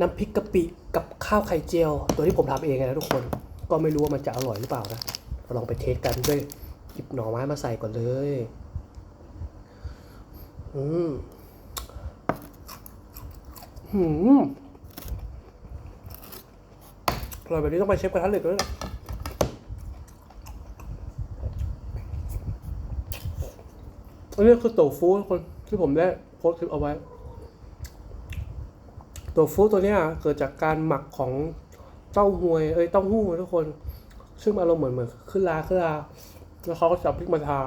น้ำพริกกะปิกับข้าวไข่เจียว ตัวที่ผมทำเองนะทุกคน ก็ไม่รู้ว่ามันจะอร่อยหรือเปล่านะเราลองไปเทสกันด้วยหยิบหน่อไม้มาใส่ก่อนเลย อืมหืมอร่อยแบบนี้ต้องไปเชฟกระทะเหล็กแล้วนะอันนี้คือโตฟูทุกคนที่ผมได้โพสต์คลิปเอาไว้ ตัวฟูตัวเนี้ยเกิดจากการหมักของเต้าหวยเอ้ยเต้าหู้ทุกคน ซึ่งอารมณ์เหมือนเหมือนขึ้นราขึ้นราแล้วเขาก็จับพริกมาทา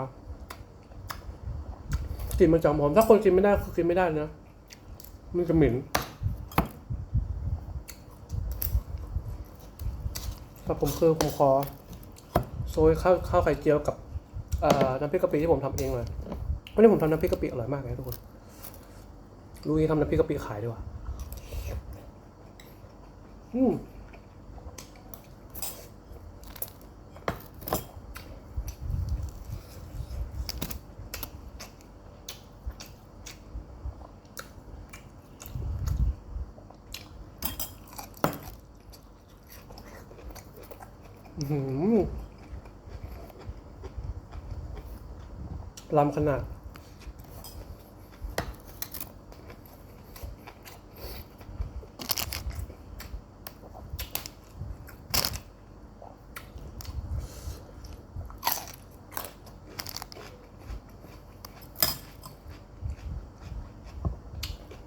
กลิ่นมันจะหอมถ้าคนกินไม่ได้คือกินไม่ได้นะมันจะเหม็นแต่ผมคือผมขอโซยข้าวข้าวไข่เจียวกับน้ำพริกกะปิที่ผมทำเองเลยวันนี้ผมทำน้ำพริกกะปิอร่อยมากเลยทุกคนรู้งี้ทำน้ำพริกกะปิขายดีกว่า อืมลำขนาด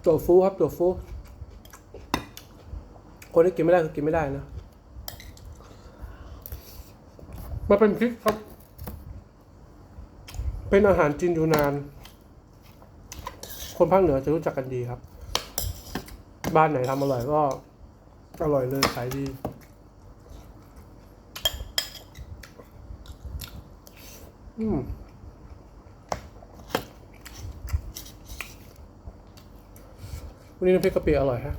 ตัวฟูครับตัวฟู คนที่กินไม่ได้คือกินไม่ได้นะมาเป็นพริกครับ เป็นอาหารจีนอยู่นาน คนภาคเหนือจะรู้จักกันดีครับ บ้านไหนทำอร่อยก็ อร่อยเลยขายดีอืม วันนี้น้ำพริกกะปิอร่อยฮะ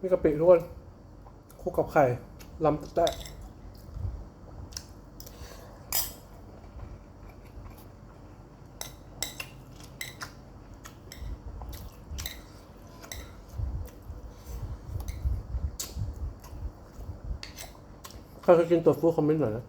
มีกะปิทุกคนคลุกกับไข่ลำแตะใครเคยกินตัวฟูคอมเมนต์หน่อยนะ